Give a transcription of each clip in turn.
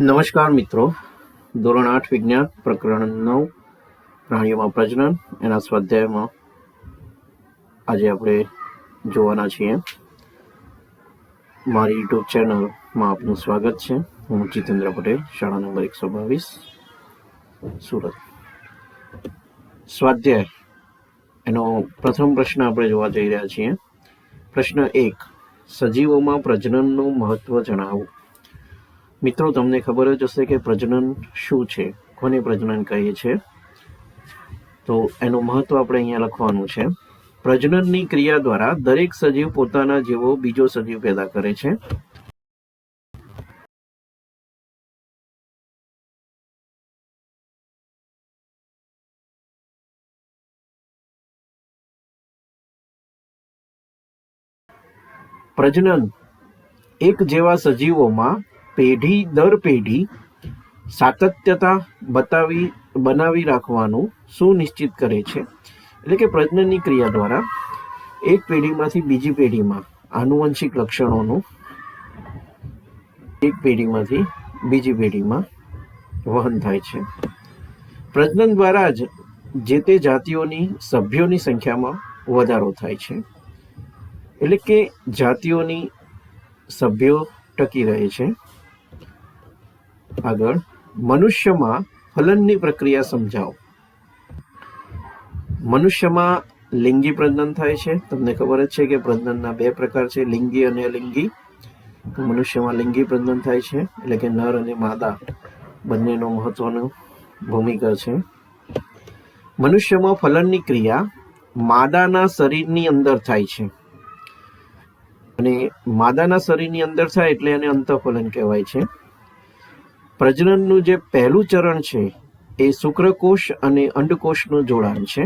નમસ્કાર મિત્રો. ધોરણ આઠ વિજ્ઞાન પ્રકરણ નવ, પ્રાણીઓમાં પ્રજનન. એના સ્વાધ્યાયમાં આજે આપણે જોવાના છીએ. મારી યુટ્યુબ ચેનલમાં આપનું સ્વાગત છે. હું જીતેન્દ્ર પટેલ, શાળા નંબર એકસો બાવીસ, સુરત. સ્વાધ્યાય. એનો પ્રથમ પ્રશ્ન આપણે જોવા જઈ રહ્યા છીએ. પ્રશ્ન એક, સજીવોમાં પ્રજનનનું મહત્વ જણાવો. મિત્રો, તમને ખબર જ હશે કે પ્રજનન શું છે? કોને પ્રજનન કહીએ છીએ? તો એનું મહત્વ આપણે અહીંયા લખવાનું છે. પ્રજનનની ક્રિયા દ્વારા દરેક સજીવ પોતાના જેવો બીજો સજીવ પેદા કરે છે. પ્રજનન એક જેવા સજીવોમાં પેઢી દર પેઢી સાતત્યતા બતાવી, બનાવી રાખવાનું સુનિશ્ચિત કરે છે. એટલે કે પ્રજનનની ક્રિયા દ્વારા એક પેઢીમાંથી બીજી પેઢીમાં આનુવંશિક લક્ષણોનું એક પેઢીમાંથી બીજી પેઢીમાં વહન થાય છે. પ્રજનન દ્વારા જ જે તે જાતિઓની સભ્યોની સંખ્યામાં વધારો થાય છે. એટલે કે જાતિઓની સભ્યો ટકી રહે છે. આગળ મનુષ્યમાં ફલનની પ્રક્રિયા સમજાવો. મનુષ્યમાં લિંગી પ્રજનન થાય છે. તમને ખબર જ છે કે પ્રજનનના બે પ્રકાર છે, લિંગી અને અલિંગી. તો મનુષ્યમાં લિંગી પ્રજનન થાય છે, એટલે કે નર અને માદા બંનેનો મહત્વનો ભૂમિકા છે. મનુષ્યમાં ફલનની ક્રિયા માદાના શરીરની અંદર થાય છે. અને માદાના શરીરની અંદર થાય એટલે એને અંતઃફલન કહેવાય છે. પ્રજનનનું જે પહેલું ચરણ છે, એ શુક્રકોષ અને અંડકોષનું જોડાણ છે.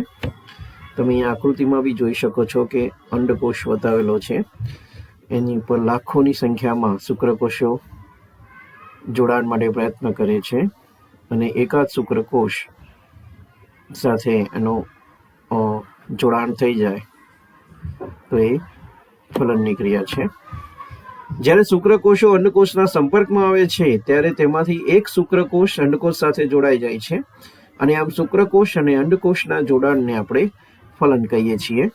તમે અહીં આકૃતિમાં બી જોઈ શકો છો કે અંડકોષ બતાવેલો છે. એની ઉપર લાખોની સંખ્યામાં શુક્રકોષો જોડાણ માટે પ્રયત્ન કરે છે અને એકાદ શુક્રકોષ સાથે એનો જોડાણ થઈ જાય તો એ ફલનની ક્રિયા છે. જ્યારે શુક્રકોષો અંડકોષના સંપર્કમાં આવે છે, ત્યારે તેમાંથી એક શુક્રકોષ અંડકોષ સાથે જોડાઈ જાય છે. અને આમ શુક્રકોષ અને અંડકોષના જોડાણને આપણે ફલન કહીએ છીએ.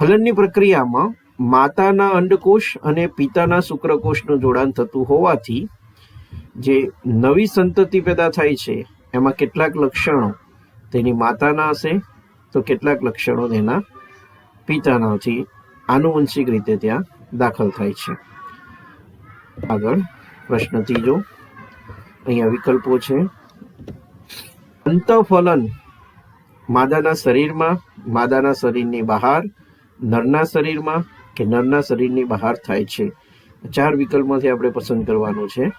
ફલનની પ્રક્રિયામાં માતાના અંડકોષ અને પિતાના શુક્રકોષનું જોડાણ થતું હોવાથી જે નવી સંતતિ પેદા થાય છે, એમાં કેટલાક લક્ષણો તેની માતાના હશે, તો કેટલાક લક્ષણો તેના પિતાનાથી આનુવંશિક રીતે ત્યાં દાખલ થાય છે. આગળ પ્રશ્ન ત્રીજો. અહીંયા વિકલ્પો છે. અંતઃફલન માદાના શરીરમાં, માદાના શરીરની બહાર, નરના શરીરમાં કે નરના શરીરની બહાર થાય છે. ચાર વિકલ્પમાંથી આપણે પસંદ કરવાનું છે.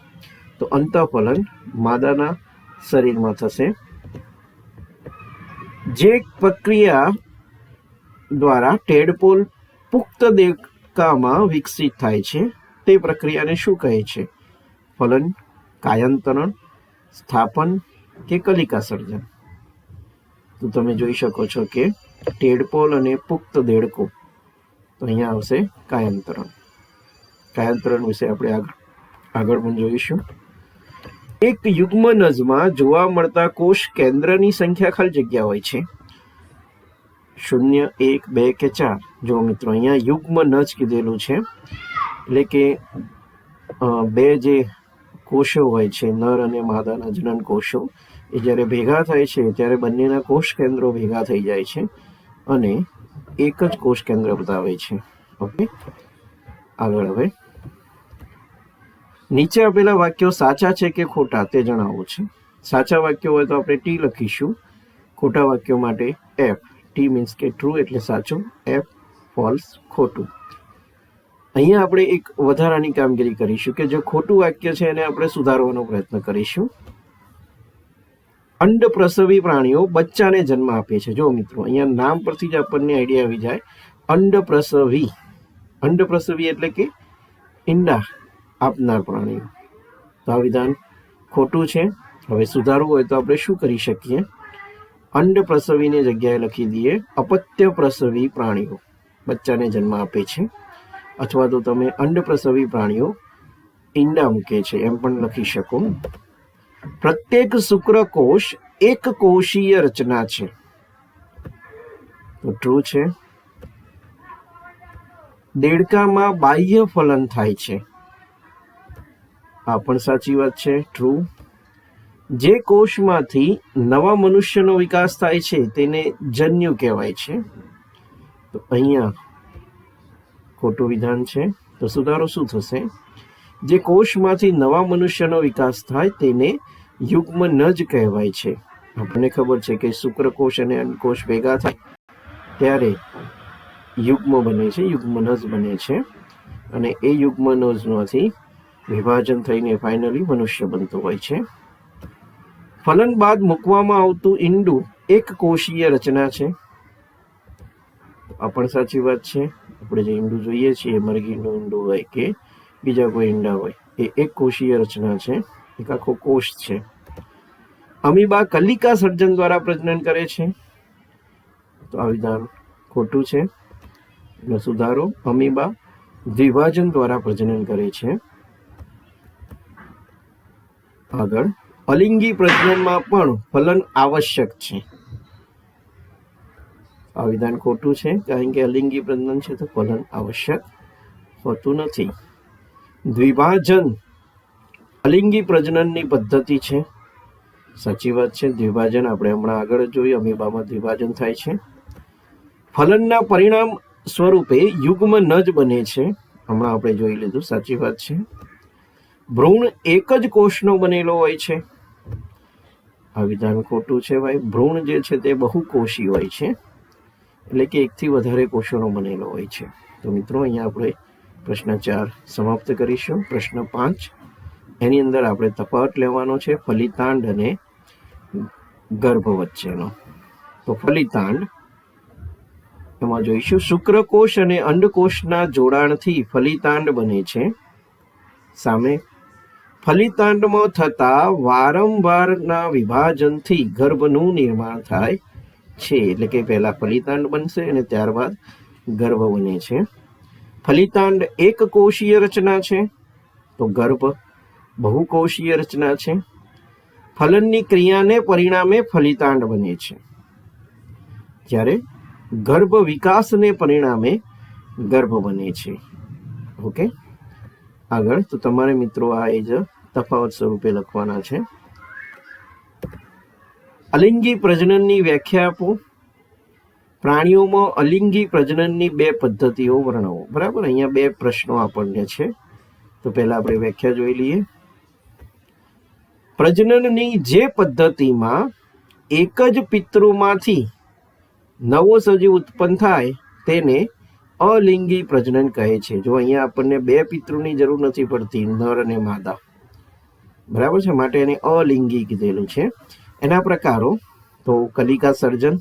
તો અંતઃફલન માદાના શરીરમાં થશે. જે પ્રક્રિયા દ્વારા ટેડપોલ પુખ્ત દેહકામાં વિકસિત થાય છે, તે પ્રક્રિયાને શું કહે છે? ફલન, કાયાંતરણ, સ્થાપન કે કલિકા સર્જન તો તમે જોઈ શકો છો કે ટેડપોલ અને પુખ્ત દેડકો. તો અહીંયા આવશે કાયંતરણ. કાયાંતરણ વિશે આપણે આગળ આગળ પણ જોઈશું. એક યુગ્મ નજમાં જોવા મળતા કોષ કેન્દ્રની સંખ્યા ખાલી જગ્યા હોય છે. શૂન્ય એક બે કે ચાર. જો મિત્રો અહીંયા યુગ્મ ન જ કીધેલું છે, એટલે કે બે જે કોષો હોય છે, નર અને માદાના જનન કોષો, એ જ્યારે ભેગા થાય છે, ત્યારે બંનેના કોષ કેન્દ્રો ભેગા થઈ જાય છે અને એક જ કોષ કેન્દ્ર બતાવે છે. ઓકે? આગળ હવે. નીચે આપેલા વાક્યો સાચા છે કે ખોટા તે જણાવવું છે. સાચા વાક્યો હોય તો આપણે ટી લખીશું. ખોટા વાક્યો માટે એફ ટી મીન્સ કે ટ્રુ એટલે સાચું એફ ફોલ્સ ખોટું. અહીંયા આપણે એક વધારાની કામગીરી કરીશું કે જે ખોટું વાક્ય છે એને આપણે સુધારવાનો પ્રયત્ન કરીશું. અંડ પ્રસવી પ્રાણીઓ બચ્ચાને જન્મ આપે છે. જો મિત્રો, અહીંયા નામ પરથી જ આપણને આઈડિયા આવી જાય. અંડ પ્રસવી અંડ પ્રસવી એટલે કે ઈંડા આપનાર પ્રાણીઓ. તો આ વિધાન ખોટું છે. હવે સુધારવું હોય તો આપણે શું કરી શકીએ? અંડ પ્રસવીની જગ્યાએ લખી દઈએ, અપત્ય પ્રસવી પ્રાણીઓ. બચ્ચાને જન્મ આપે છે. અથવા તો તમે અંડ પ્રસવી પ્રાણીઓ ઈંડા મૂકે છે, એમ પણ લખી શકો. પ્રત્યેક શુક્રકોષ એક કોષીય રચના છે. તો ટ્રુ છે. દેડકામાં બાહ્ય ફલન થાય છે. આ પણ સાચી વાત છે ટ્રુ જે કોષમાંથી નવા મનુષ્યનો વિકાસ થાય છે તેને જન્યુ કહેવાય છે. તો અહીંયા ખોટું વિધાન છે. તો સુધારો શું થશે? જે કોષમાંથી નવા મનુષ્યનો વિકાસ થાય તેને યુગ્મ નજ કહેવાય છે. આપણને ખબર છે કે શુક્રકોષ અને અંડકોષ ભેગા થાય ત્યારે યુગ્મ બને છે યુગ્મનજ બને છે. અને એ યુગ્મનજમાંથી વિભાજન થઈને ફાઇનલી મનુષ્ય બનતો હોય છે. ફલન બાદ મૂકવામાં આવતું ઈંડું એક કોષીય રચના છે. આ પણ સાચી વાત છે. આપણે જે ઈંડું જોઈએ છીએ, મરઘીનું ઈંડું હોય કે બીજા કોઈ ઈંડા હોય, એ એક કોષીય રચના છે. એક આખો કોષ છે. અમીબા કલિકા સર્જન દ્વારા પ્રજનન કરે છે. તો આ વિધાન ખોટું છે. એનો સુધારો, અમીબા દ્વિભાજન દ્વારા પ્રજનન કરે છે. આગળ અલિંગી પ્રજનનમાં પણ ફલન આવશ્યક છે. આ વિધાન ખોટું છે. કારણ કે અલિંગી પ્રજનન છે તો ફલન આવશ્યક હોતું નથી. દ્વિભાજન અલિંગી પ્રજનનની પદ્ધતિ છે. સાચી વાત છે. દ્વિભાજન આપણે હમણાં આગળ જોયું. અમીબામાં દ્વિભાજન થાય છે. ફલનના પરિણામ સ્વરૂપે યુગ્મ નજ બને છે. હમણાં આપણે જોઈ લીધું. સાચી વાત છે. ભ્રૂણ એક જ કોષનો બનેલો હોય છે. આ વિધાન ખોટું છે ભાઈ. ભ્રૂણ જે છે તે બહુકોષી હોય છે. એટલે કે એકથી વધારે કોષોનો બનેલો હોય છે. તો મિત્રો, અહીંયા આપણે પ્રશ્ન ચાર સમાપ્ત કરીશું. પ્રશ્ન પાંચ. એની અંદર આપણે તફાવત લેવાનો છે ફલિતાંડ અને ગર્ભ વચ્ચેનો. તો ફલિતાંડ એમાં જોઈશું. શુક્રકોષ અને અંડકોષના જોડાણથી ફલિતાંડ બને છે. સામે ફલિતાંડમાં થતા વારંવારના વિભાજનથી ગર્ભનું નિર્માણ થાય છે. એટલે કે પહેલા ફલિતાંડ બનશે અને ત્યારબાદ ગર્ભ બને છે. ફલિતાંડ એક કોષીય રચના છે. તો ગર્ભ બહુકોષીય રચના છે. ફલનની ક્રિયાને પરિણામે ફલિતાંડ બને છે. જ્યારે ગર્ભ વિકાસને પરિણામે ગર્ભ બને છે. ઓકે? આગળ. તો તમારે મિત્રો આ એજ તફાવત સ્વરૂપે લખવાના છે. અલિંગી પ્રજનનની વ્યાખ્યા આપો. પ્રાણીઓમાં અલિંગી પ્રજનનની બે પદ્ધતિઓ વર્ણવો. બરાબર? અહીંયા બે પ્રશ્નો આપણને છે. તો પહેલા આપણે વ્યાખ્યા જોઈ લઈએ. પ્રજનનની જે પદ્ધતિમાં એક જ પિતૃમાંથી નવો સજીવ ઉત્પન્ન થાય, તેને અલિંગી પ્રજનન કહે છે. જો અહીંયા આપણને બે પિતૃની જરૂર નથી પડતી, નર અને માદા. બરાબર છે? માટે એને અલિંગી કીધેલું છે. એના પ્રકારો, તો કલિકા સર્જન,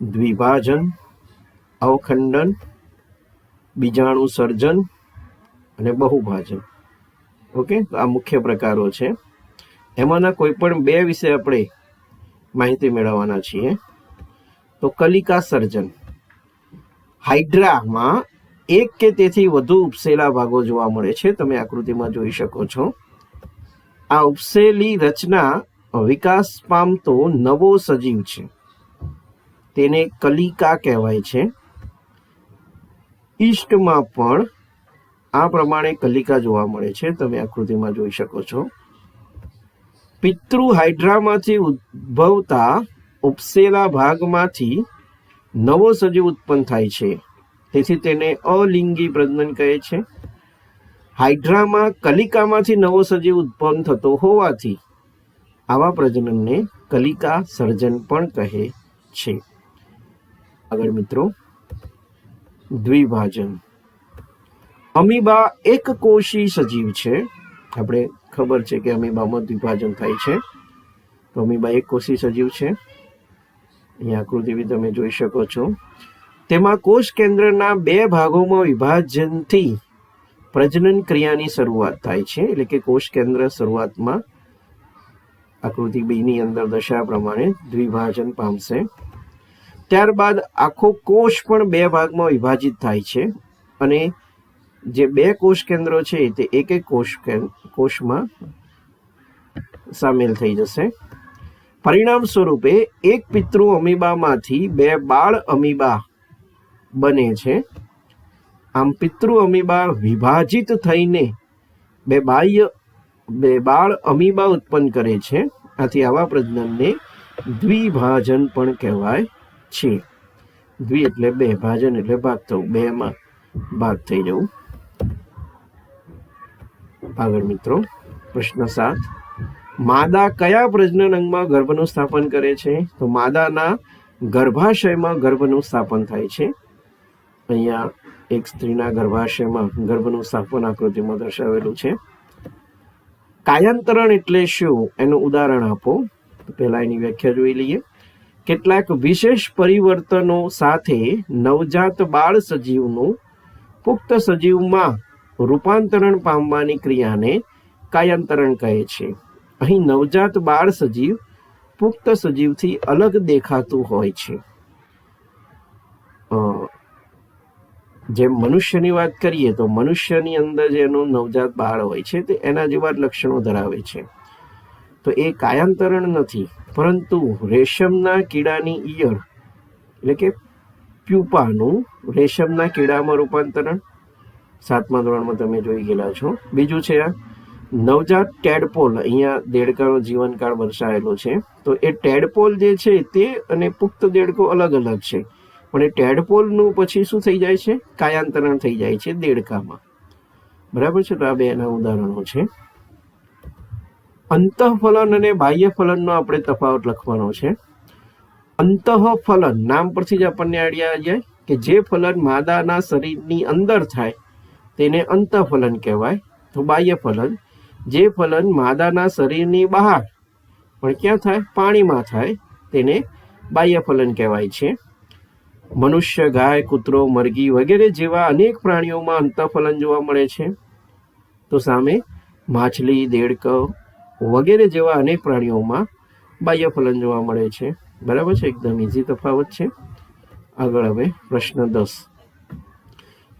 દ્વિભાજન, અવખંડન, બીજાણુ સર્જન અને બહુભાજન. ઓકે? આ મુખ્ય પ્રકારો છે. એમાંના કોઈ પણ બે વિશે આપણે માહિતી મેળવવાના છીએ. તો કલિકા સર્જન. હાઇડ્રામાં એક કે તેથી વધુ ઉપસેલા ભાગો જોવા મળે છે. તમે આકૃતિમાં જોઈ શકો છો. આ ઉપસેલી રચના વિકાસ પામતો નવો સજીવ છે. તેને કલિકા કહેવાય છે. ઈસ્ટમાં પણ આ પ્રમાણે કલિકા જોવા મળે છે. તમે આકૃતિમાં જોઈ શકો છો. પિતૃ હાઇડ્રામાંથી ઉદ્ભવતા ઉપસેલા ભાગમાંથી નવો સજીવ ઉત્પન્ન થાય છે. તેથી તેને અલિંગી પ્રજનન કહે છે. હાઇડ્રામાં, કલિકામાંથી નવો સજીવ ઉત્પન્ન થતો હોવાથી આવા પ્રજનનને કલિકા સર્જન પણ કહે છે. આગળ મિત્રો, દ્વિભાજન. અમીબા એક કોષી સજીવ છે. આપણે ખબર છે કે અમીબામાં દ્વિભાજન થાય છે. તો અમીબા એક કોષી સજીવ છે. અહીંયા આકૃતિ બી તમે જોઈ શકો છો. તેમાં કોષ કેન્દ્રના બે ભાગોમાં વિભાજનથી પ્રજનન ક્રિયાની શરૂઆત થાય છે. એટલે કે કોષ કેન્દ્ર શરૂઆતમાં આકૃતિ બી ની અંદર દશા પ્રમાણે દ્વિભાજન પામશે. ત્યારબાદ આખો કોષ પણ બે ભાગમાં વિભાજિત થાય છે. અને જે બે કોષ કેન્દ્રો છે તે એક એક કોષ કોષમાં સામેલ થઈ જશે. પરિણામ સ્વરૂપે એક પિતૃ અમીબામાંથી બે બાળ અમીબા બને છે. આમ પિતૃ અમીબા વિભાજિત થઈને બે બાહ્ય, બે બાળ અમીબા ઉત્પન્ન કરે છે. આથી આવા પ્રજનનને દ્વિભાજન પણ કહેવાય છે. દ્વિ એટલે બે, ભાજન એટલે ભાગ થવું. બેમાં ભાગ થઈ જવું. આગળ મિત્રો, પ્રશ્ન સાત. માદા કયા પ્રજનન અંગમાં ગર્ભનું સ્થાપન કરે છે? તો માદાના ગર્ભાશયમાં ગર્ભનું સ્થાપન થાય છે. અહીંયા એક સ્ત્રીના ગર્ભાશયમાં ગર્ભનું સ્થાપન આકૃતિમાં દર્શાવેલું છે. કાયાંતરણ એટલે શું? એનું ઉદાહરણ આપો. પહેલા એની વ્યાખ્યા જોઈ લઈએ. કેટલાક વિશેષ પરિવર્તનો સાથે નવજાત બાળ સજીવનું પુખ્ત સજીવમાં રૂપાંતરણ પામવાની ક્રિયાને કાયાંતરણ કહે છે. અહીં નવજાત બાળ સજીવ પુખ્ત સજીવથી અલગ દેખાતું હોય છે. જેમ મનુષ્યની વાત કરીએ તો મનુષ્યની અંદર જેનું નવજાત બાળ હોય છે તે એના જેવા લક્ષણો ધરાવે છે. તો એ કાયાંતરણ નથી, પરંતુ રેશમના કીડાની ઈયળ, એટલે કે પ્યુપાનું રેશમના કીડામાં રૂપાંતરણ, સાતમા ધોરણમાં તમે જોઈ ગયેલા છો. બીજું છે આ નવજાત ટેડપોલ અહીંયા દેડકાનો જીવનકાળ દર્શાવેલો છે. તો એ ટેડપોલ જે છે તે અને પુખ્ત દેડકો અલગ અલગ છે. પણ એ ટેડપોલનું પછી શું થઈ જાય છે? કાયાંતરણ થઈ જાય છે દેડકામાં. બરાબર છે? તો આ બે એના ઉદાહરણો છે. અંતઃફલન અને બાહ્ય ફલનનો આપણે તફાવત લખવાનો છે. અંતઃફલન, નામ પરથી જ આપણને આઈડિયા જાય કે જે ફલન માદાના શરીરની અંદર થાય, તેને અંતઃફલન કહેવાય. તો બાહ્ય ફલન જે ફલન માદાના શરીરની બહાર, પણ ક્યાં થાય? પાણીમાં થાય. તેને બાહ્ય ફલન કહેવાય છે. મનુષ્ય, ગાય, કૂતરો, મરઘી વગેરે જેવા અનેક પ્રાણીઓમાં અંતઃફલન જોવા મળે છે. તો સામે માછલી દેડકવ વગેરે જેવા અનેક પ્રાણીઓમાં બાહ્ય ફલન જોવા મળે છે. બરાબર છે? એકદમ ઇઝી તફાવત છે. આગળ હવે પ્રશ્ન દસ.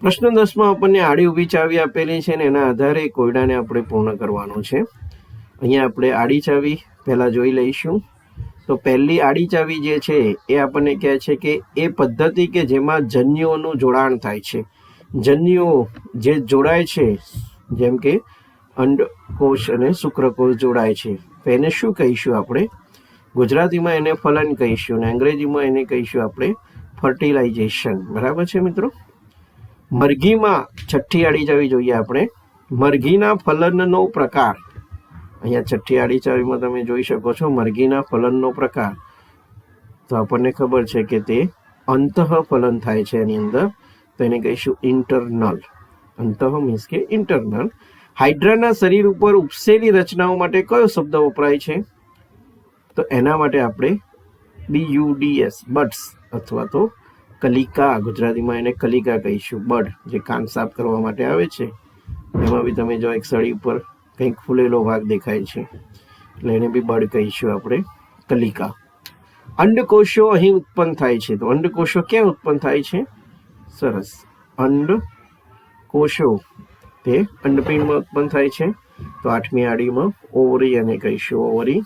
પ્રશ્ન દસમાં આપણને આડી ઊભી ચાવી આપેલી છે ને એના આધારે કોયડાને આપણે પૂર્ણ કરવાનો છે. અહીંયા આપણે આડી ચાવી પહેલાં જોઈ લઈશું. તો પહેલી આડી ચાવી જે છે એ આપણને કહે છે કે એ પદ્ધતિ કે જેમાં જન્યુઓનું જોડાણ થાય છે. જન્યુઓ જે જોડાય છે, જેમ કે અંડકોષ અને શુક્રકોષ જોડાય છે. તો એને શું કહીશું આપણે? ગુજરાતીમાં એને ફલન કહીશું અને અંગ્રેજીમાં એને કહીશું આપણે ફર્ટિલાઇઝેશન. બરાબર છે મિત્રો? મરઘીમાં છઠ્ઠી આડી ચાવી જોઈએ આપણે. મરઘીના ફલનનો પ્રકાર. અહીંયા છઠ્ઠી આડી ચાવીમાં તમે જોઈ શકો છો મરઘીના ફલનનો પ્રકાર. તો આપણને ખબર છે કે તે અંતઃ ફલન થાય છે એની અંદર. તો એને કહીશું ઇન્ટરનલ. અંતઃ મીન્સ કે ઇન્ટરનલ. હાઇડ્રાના શરીર ઉપર ઉપસેલી રચનાઓ માટે કયો શબ્દ વપરાય છે? તો એના માટે આપણે B U D S buds અથવા તો કલિકા, ગુજરાતીમાં એને કલિકા કહીશું બડ જે કાન સાફ કરવા માટે આવે છે. એમાં બી તમે જો એક સળી ઉપર કંઈક ફૂલેલો ભાગ દેખાય છે. એટલે એને બી બડ કહીશું આપણે, કલિકા. અંડકોષો અહીં ઉત્પન્ન થાય છે. તો અંડકોષો ક્યાં ઉત્પન્ન થાય છે? સરસ. અંડ કોષો તે અંડપિંડમાં ઉત્પન્ન થાય છે. તો આઠમી આડીમાં ઓવરી અને કહીશું, ઓવરી.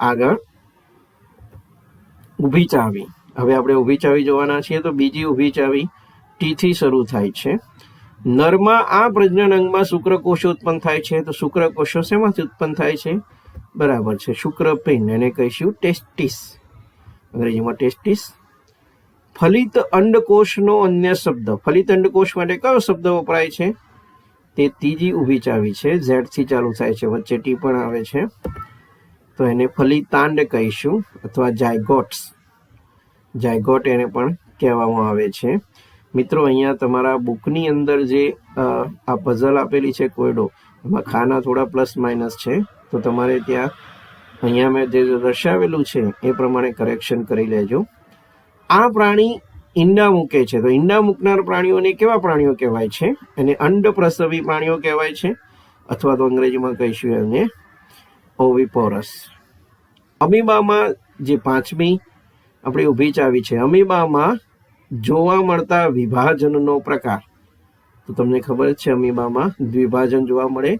આગળ. ઊભી ચાવી. હવે આપણે ઊભી ચાવી જોવાના છીએ તો બીજી ઊભી ચાવી ટીથી શરૂ થાય છે. નરમાં આ પ્રજનન અંગમાં શુક્રકોષો ઉત્પન્ન થાય છે. તો શુક્રકોષો શેમાંથી ઉત્પન્ન થાય છે? બરાબર છે. શુક્રપિંડ એને કહીશું ટેસ્ટિસ. અંગ્રેજીમાં ટેસ્ટિસ. ફલિત અંડકોષનો અન્ય શબ્દ. ફલિત અંડકોષ માટે કયો શબ્દ વપરાય છે? તે ત્રીજી ઊભી ચાવી છે. ઝેડથી ચાલુ થાય છે. વચ્ચે ટી પણ આવે છે. તો એને ફલિતાંડ કહીશું અથવા જાયગોટ્સ. જાયગોટ એને પણ કહેવામાં આવે છે. મિત્રો, અહીંયા તમારા બુકની અંદર જે આ પઝલ આપેલી છે કોયડો, એમાં ખાના થોડા પ્લસ માઇનસ છે. તો તમારે ત્યાં અહીંયા મેં જે દર્શાવેલું છે એ પ્રમાણે કરેક્શન કરી લેજો. આ પ્રાણી ઈંડા મૂકે છે. તો ઈંડા મૂકનાર પ્રાણીઓને કેવા પ્રાણીઓ કહેવાય છે? એને અંડ પ્રસવી પ્રાણીઓ કહેવાય છે, અથવા તો અંગ્રેજીમાં કહીશું એને, ઓવિપોરસ. અમીબામાં જે પાંચમી આપણી ઊભી ચાવી છે. અમીબામાં જોવા મળતા વિભાજનનો પ્રકાર. તો તમને ખબર છે, અમીબામાં દ્વિભાજન જોવા મળે.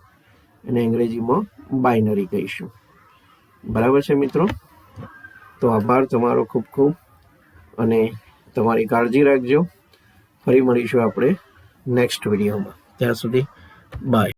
અને અંગ્રેજીમાં બાઇનરી કહીશું. બરાબર છે મિત્રો? તો આભાર તમારો ખૂબ ખૂબ. અને તમારી કાળજી રાખજો. ફરી મળીશું આપણે નેક્સ્ટ વિડીયોમાં. ત્યાં સુધી, બાય.